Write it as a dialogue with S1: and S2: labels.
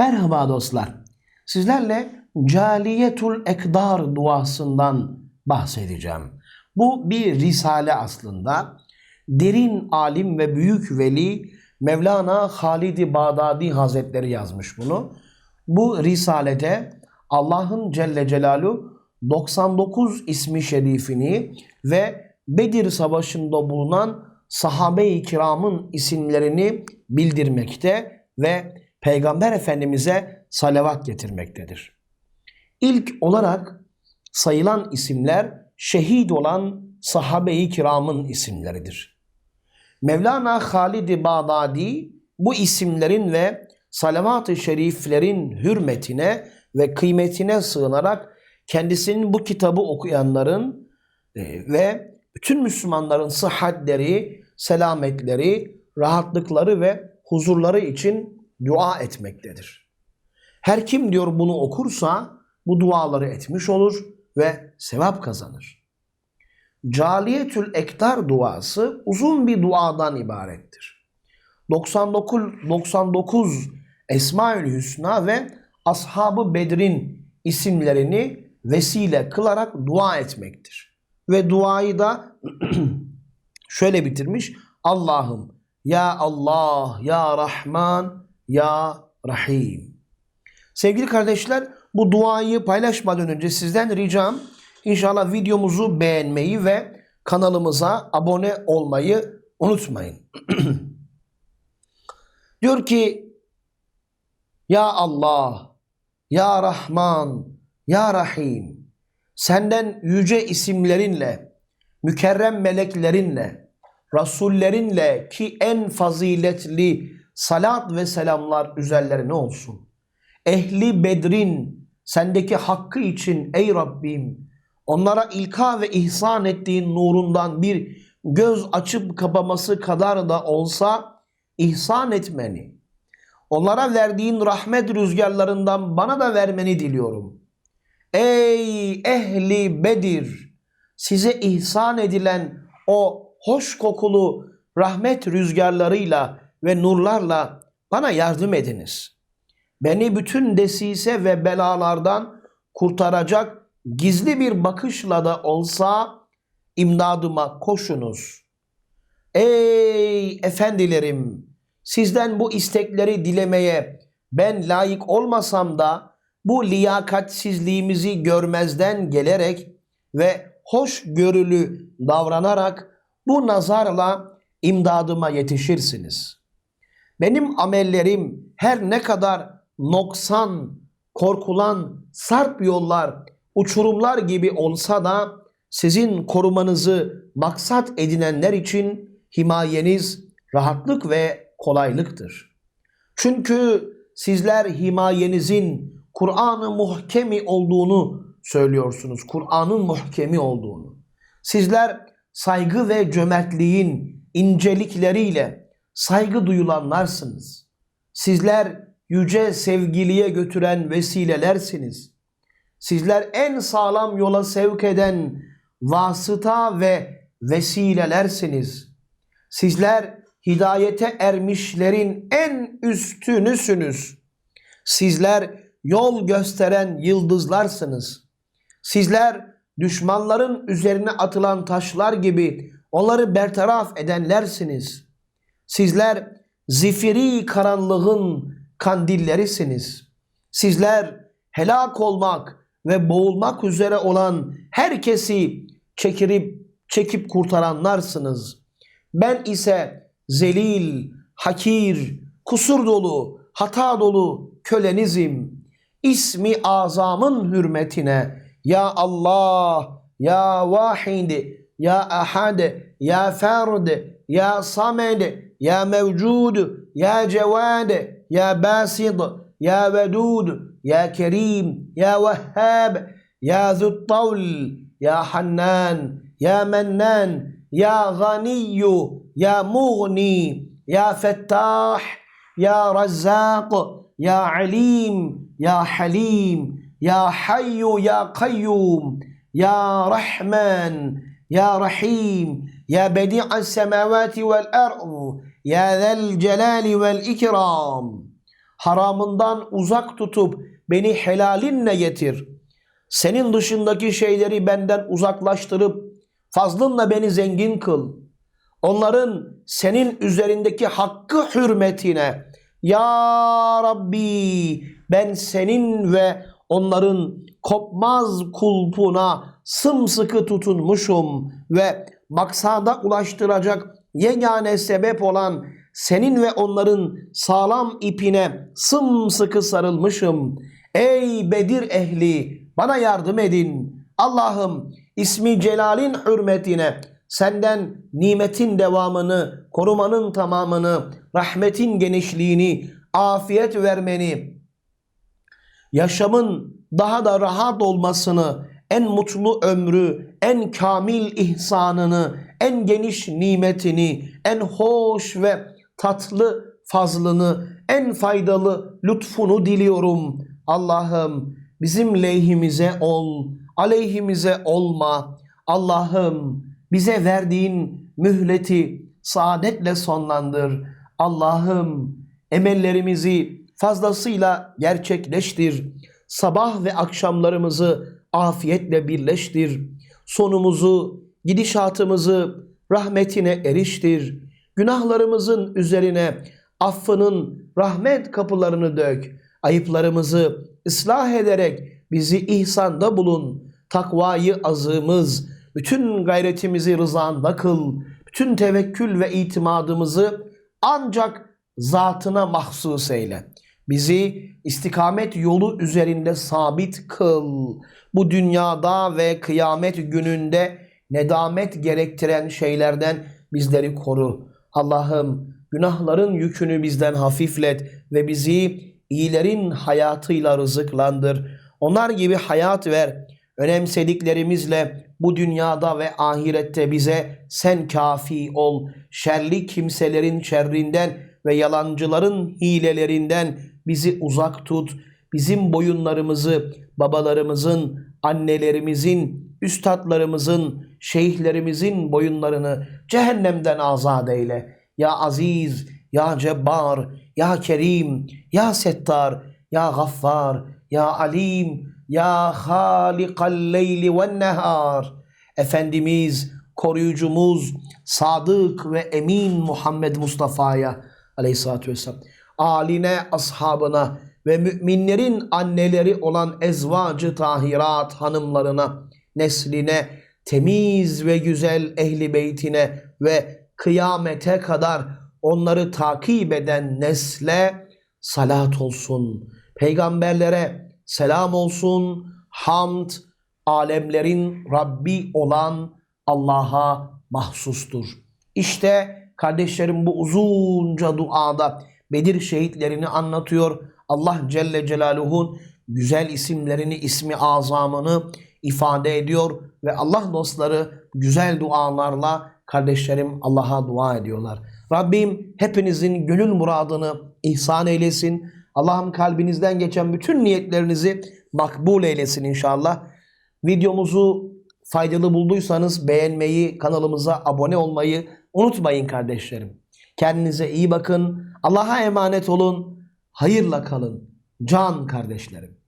S1: Merhaba dostlar. Sizlerle Caliyetul Ekdar duasından bahsedeceğim. Bu bir risale aslında. Derin alim ve büyük veli Mevlana Halid-i Bağdadi Hazretleri yazmış bunu. Bu risalede Allah'ın Celle Celaluhu 99 ismi şerifini ve Bedir Savaşı'nda bulunan sahabe-i kiramın isimlerini bildirmekte ve Peygamber Efendimiz'e salavat getirmektedir. İlk olarak sayılan isimler şehit olan sahabe-i kiramın isimleridir. Mevlana Halid-i Bağdadi bu isimlerin ve salavat-ı şeriflerin hürmetine ve kıymetine sığınarak kendisinin bu kitabı okuyanların e, ve bütün Müslümanların sıhhatleri, selametleri, rahatlıkları ve huzurları için dua etmektedir. Her kim diyor bunu okursa bu duaları etmiş olur ve sevap kazanır. Caliyetül Ektar duası uzun bir duadan ibarettir. 99 99 Esmaül Hüsna ve Ashab-ı Bedir'in isimlerini vesile kılarak dua etmektir. Ve duayı da şöyle bitirmiş. Allah'ım ya Allah, ya Rahman, ya Rahim. Sevgili kardeşler bu duayı paylaşmadan önce sizden ricam inşallah videomuzu beğenmeyi ve kanalımıza abone olmayı unutmayın. Diyor ki Ya Allah, Ya Rahman, Ya Rahim senden yüce isimlerinle, mükerrem meleklerinle, rasullerinle ki en faziletli salat ve selamlar üzerlerine olsun. Ehli Bedrin sendeki hakkı için ey Rabbim onlara ilka ve ihsan ettiğin nurundan bir göz açıp kapaması kadar da olsa ihsan etmeni, onlara verdiğin rahmet rüzgarlarından bana da vermeni diliyorum. Ey ehli Bedir! Size ihsan edilen o hoş kokulu rahmet rüzgarlarıyla ve nurlarla bana yardım ediniz. Beni bütün desise ve belalardan kurtaracak gizli bir bakışla da olsa imdadıma koşunuz. Ey efendilerim! Sizden bu istekleri dilemeye ben layık olmasam da bu liyakatsizliğimizi görmezden gelerek ve hoşgörülü davranarak bu nazarla imdadıma yetişirsiniz. Benim amellerim her ne kadar noksan, korkulan, sarp yollar, uçurumlar gibi olsa da sizin korumanızı maksat edinenler için himayeniz rahatlık ve kolaylıktır. Çünkü sizler himayenizin Kur'an-ı muhkemi olduğunu söylüyorsunuz. Kur'an'ın muhkemi olduğunu. Sizler saygı ve cömertliğin incelikleriyle saygı duyulanlarsınız. Sizler yüce sevgiliye götüren vesilelersiniz. Sizler en sağlam yola sevk eden vasıta ve vesilelersiniz. Sizler hidayete ermişlerin en üstünüsünüz. Sizler yol gösteren yıldızlarsınız. Sizler düşmanların üzerine atılan taşlar gibi onları bertaraf edenlersiniz. Sizler zifiri karanlığın kandillerisiniz. Sizler helak olmak ve boğulmak üzere olan herkesi çekirip çekip kurtaranlarsınız. Ben ise zelil, hakir, kusur dolu, hata dolu kölenizim. İsmi azamın hürmetine ya Allah, ya Vahid, ya Ahad, ya Ferd, ya Samed, ya Mevcud, ya Cevad, ya Basid, ya Vedud, ya Kerim, ya Vehhab, ya Züttaul, ya Hannan, ya Mennan, ya Ganiyyu, ya Mughni, ya Fettah, ya Razzaq, ya Alim, ya Halim, ya Hayyu, ya Kayyum, ya Rahman, ya Rahim, ya Semavati vel ard, ya Zel Celali vel İkram. haramından uzak tutup beni helalinle getir. Senin dışındaki şeyleri benden uzaklaştırıp fazlınla beni zengin kıl. Onların senin üzerindeki hakkı hürmetine Ya Rabbi ben senin ve onların kopmaz kulpuna sımsıkı tutunmuşum ve maksada ulaştıracak yegane sebep olan senin ve onların sağlam ipine sımsıkı sarılmışım. Ey Bedir ehli bana yardım edin. Allah'ım ismi celalin hürmetine senden nimetin devamını, korumanın tamamını, rahmetin genişliğini, afiyet vermeni, yaşamın daha da rahat olmasını, en mutlu ömrü, en kamil ihsanını, en geniş nimetini, en hoş ve tatlı fazlını, en faydalı lütfunu diliyorum. Allah'ım bizim lehimize ol, aleyhimize olma. Allah'ım bize verdiğin mühleti saadetle sonlandır. Allah'ım emellerimizi fazlasıyla gerçekleştir. Sabah ve akşamlarımızı afiyetle birleştir. Sonumuzu, gidişatımızı rahmetine eriştir. Günahlarımızın üzerine affının rahmet kapılarını dök. Ayıplarımızı ıslah ederek bizi ihsanda bulun. Takvayı azığımız, bütün gayretimizi rızanda kıl. Bütün tevekkül ve itimadımızı ancak zatına mahsus eyle. Bizi istikamet yolu üzerinde sabit kıl. Bu dünyada ve kıyamet gününde nedamet gerektiren şeylerden bizleri koru. Allah'ım günahların yükünü bizden hafiflet ve bizi iyilerin hayatıyla rızıklandır. Onlar gibi hayat ver. Önemsediklerimizle bu dünyada ve ahirette bize sen kafi ol. Şerli kimselerin şerrinden ve yalancıların hilelerinden bizi uzak tut. Bizim boyunlarımızı babalarımızın, annelerimizin, üstadlarımızın, şeyhlerimizin boyunlarını cehennemden azat eyle. Ya Aziz, Ya Cebbar, Ya Kerim, Ya Settar, Ya Gaffar, Ya Alim, Ya Halikal Leyli ve Nehar. Efendimiz, koruyucumuz, sadık ve emin Muhammed Mustafa'ya aleyhissalatü vesselam, aline, ashabına ve müminlerin anneleri olan ezvacı tahirat hanımlarına, nesline, temiz ve güzel ehli beytine ve kıyamete kadar onları takip eden nesle salat olsun. Peygamberlere selam olsun. Hamd alemlerin Rabbi olan Allah'a mahsustur. İşte kardeşlerim bu uzunca duada Bedir şehitlerini anlatıyor. Allah Celle Celaluhu'nun güzel isimlerini, ismi azamını ifade ediyor ve Allah dostları güzel dualarla kardeşlerim Allah'a dua ediyorlar. Rabbim hepinizin gönül muradını ihsan eylesin. Allah'ım kalbinizden geçen bütün niyetlerinizi makbul eylesin inşallah. Videomuzu faydalı bulduysanız beğenmeyi, kanalımıza abone olmayı unutmayın kardeşlerim. Kendinize iyi bakın. Allah'a emanet olun. Hayırla kalın. Can kardeşlerim.